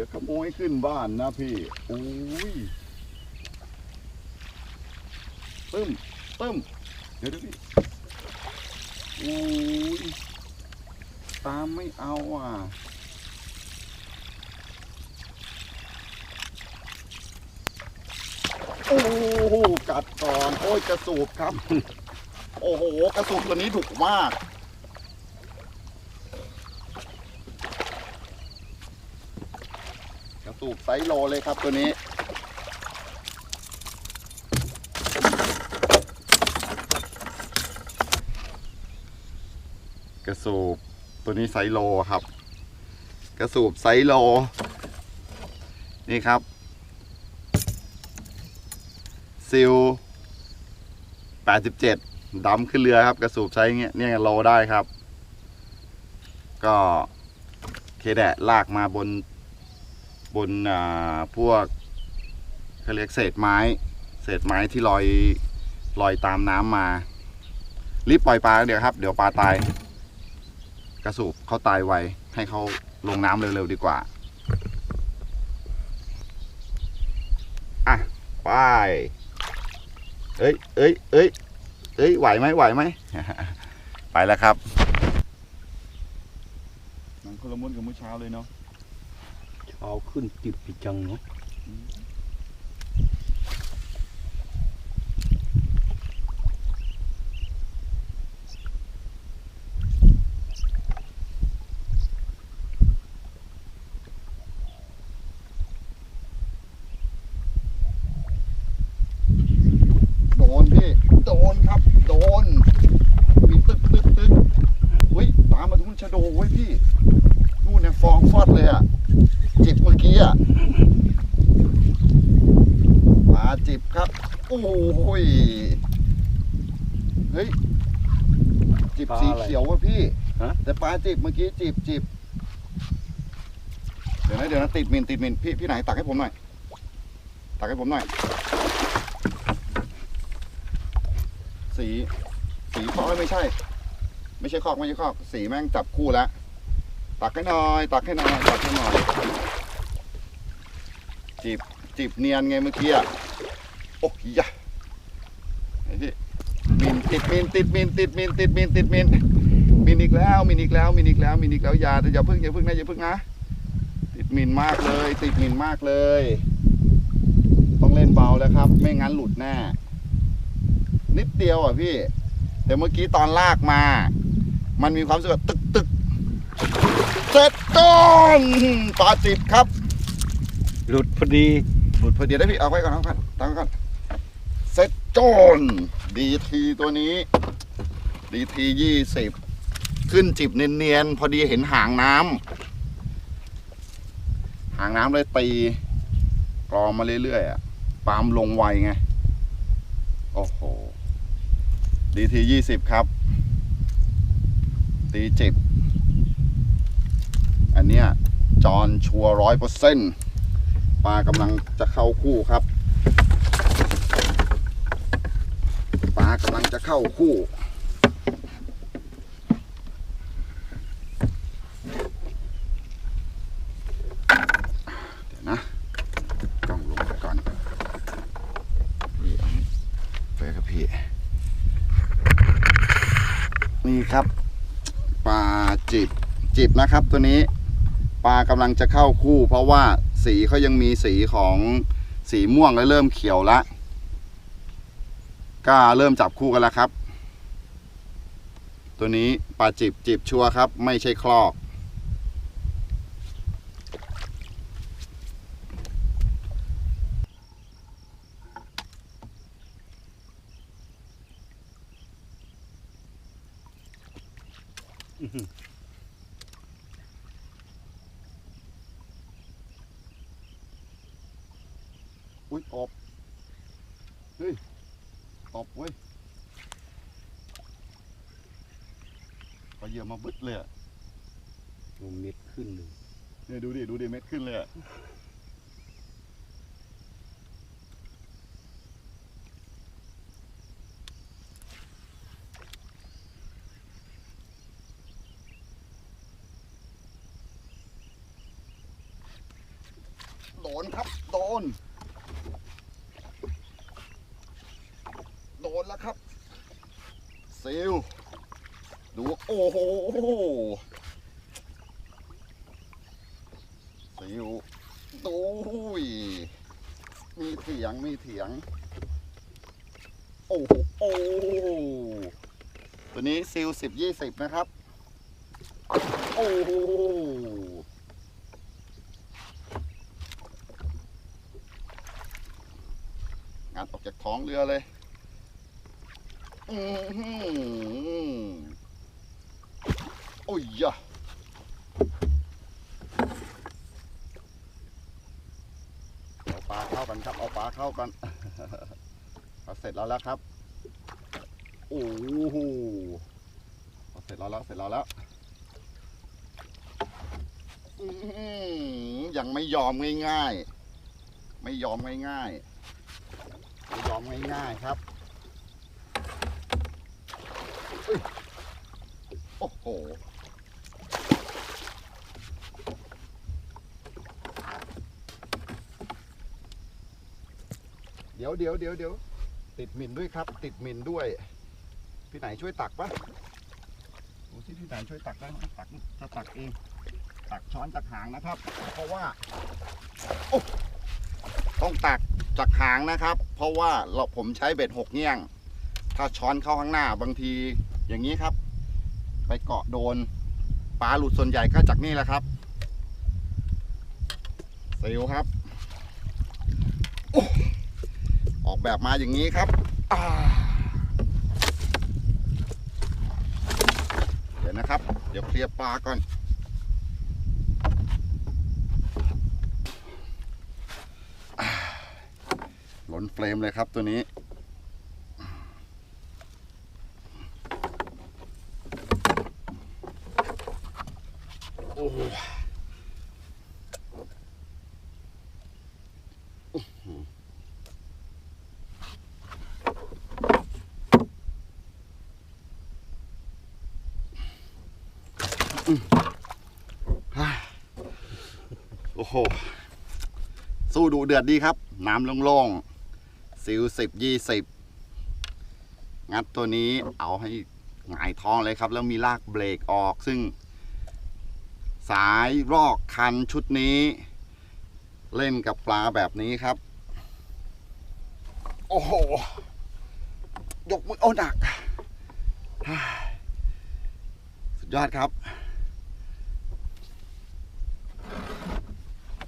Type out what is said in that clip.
ดี๋ยวขโมยขึ้นบ้านนะพี่โอ้ยตึ้มตึ้มเดี๋ยวดี๋ยวพี่โอ้ยตามไม่เอาอะโอ้โหกัดก่อน โอ้ยกระสูบครับ โอ้โห กระสูบตัวนี้ดุมาก กระ สูบไซส์โลเลยครับตัวนี้กระสูบตัวนี้ไซส์โลครับ กระสูบไซส์โล นี่ครับซิล87ดำขึ้นเรือครับ กระสูบใช้เงี้ยเนี่ยโลได้ครับ ก็เคแดะลากมาบน บนอ่าพวกเขาเรียกเศษไม้ เศษไม้ที่ลอยลอยตามน้ำมา รีบปล่อยปลาเดี๋ยวครับ เดี๋ยวปลาตาย กระสูบเขาตายไวให้เขาลงน้ำเร็วๆดีกว่า อะไปเอ้ยเอ้ยเอ้ยเอ้ยไหวไหมไหวไหม ไปแล้วครับมันคนละมุนกับเมื่อเช้าเลยเนาะ เอาขึ้นติดปีจังเนาะ โดนพี่ โดนครับ โดน มีตึกตึกตึกเฮ้ย ตามมาทุนชะโดไว้ยพี่ นู่นเนี่ยฟองฟอดเลยอะ จิบเมื่อกี้อะปลาจิบครับ โอ้ยเฮ้ยจิบสีเขียววะพี่แต่ปลาจิบเมื่อกี้จิบจิบเดี๋ยวนะเดี๋ยวนะติดมินติดมินพี่พี่ไหนตักให้ผมหน่อย ตักให้ผมหน่อย สี สีคอกไม่ใช่ ไม่ใช่คอกไม่ใช่คอก สีแม่งจับคู่แล้ว ตักให้หน่อยตักให้หน่อยตักให้หน่อยจีบจีบเนียนไงเมื่อกี้อะโอ้ยยะไอ้ที่มินติดมินติดมินติดมินติดมินติดมินมินอีกแล้วมินอีกแล้วมินอีกแล้วมินอีกแล้วอย่าอย่าพึ่งอย่าพึ่งนะอย่าพึ่งนะติดมินมากเลย ติดมินมากเลย ต้องเล่นเบาแล้วครับ ไม่งั้นหลุดแน่นิดเดียวอะพี่ แต่เมื่อกี้ตอนลากมา มันมีความรู้สึกตึกตึก เสร็จก้อนปลาจิบครับ หลุดพอดีหลุดพอดีได้พี่เอาไว้ก่อนเอาไว้ก่อนตั้งไว้ก่อนเซ็ตจอนดีทีตัวนี้ดีทียี่สิบขึ้นจิบเนียนๆพอดีเห็นหางน้ำหางน้ำเลยตีกรอมาเรื่อยๆอะปาล์มลงไวไง โอ้โหดีทียี่สิบครับตีจิบ อันเนี้ยจอนชัวร้อยเปอร์เซ็นต์ปลากำลังจะเข้าคู่ครับ ปลากำลังจะเข้าคู่ เดี๋ยวนะกล้องลงก่อนพี่เอาไปครับพี่ นี่ครับ ปลาจิบจิบนะครับตัวนี้ ลากำลังจะเข้าคู่ เพราะว่าสีเขายังมีสีของสีม่วงและเริ่มเขียวละก็เริ่มจับคู่กันแล้วครับ ตัวนี้ปลาจิบจิบชัวครับ ไม่ใช่คลอกอุ้ ยตบเฮ้ยตบเว้ยพอเหยื่อมาบึดเลยอะลงเม็ดขึ้นเลยเนี่ยดูดิ ดูดิ เม็ดขึ้นเลยอะดนครับ โดน โด นแล้วครับซิลดูโอ้โหซิลดูยมีเถียงมีเถียง โอ้โหโอ้ตัวนี้ซิลสิบยี่สิบนะครับ โอ้โหงานออกจากท้องเรือเลย อือหือโอ้ยยะเอาปลาเข้ากันครับ เอาปลาเข้ากันเอาเสร็จแล้วแล้วครับ โอ้โหเสร็จแล้วแล้วเสร็จแล้วแล้วยังไม่ยอมง่ายๆ ไม่ยอมง่ายๆ ไม่ยอมง่ายๆครับ โอ้โหเดี๋ยวเดี๋ยวเดี๋ยวเดี๋ยวติดหมิ่นด้วยครับ ติดหมิ่นด้วย พี่ไหนช่วยตักปะดูที่พี่ไหนช่วยตักได้ไหมตักจะตักเอง ตักช้อนจากหางนะครับ เพราะว่าโอ้ต้องตักจากหางนะครับ เพราะว่าเราผมใช้เบ็ดหกเงี้ยง ถ้าช้อนเข้าข้างหน้าบางที อย่างนี้ครับ ไปเกาะโดนปลาหลุดส่วนใหญ่ก็จากนี่แหละครับเซลครับ ออกแบบมาอย่างนี้ครับเดี๋ยวนะครับ เดี๋ยวเคลียร์ปลาก่อนหล้นเฟรมเลยครับตัวนี้ โอ้โหอื้อหืออืมฮ่า โห สู้ดูเดือดดีครับ น้ำโล่งๆซิลสิบยี่สิบงัดตัวนี้เอาให้หงายท้องเลยครับ แล้วมีลากเบรกออกซึ่ง สายรอกคันชุดนี้ เล่นกับปลาแบบนี้ครับ โอ้โห ยกมือโอ้หนัก สุดยอดครับ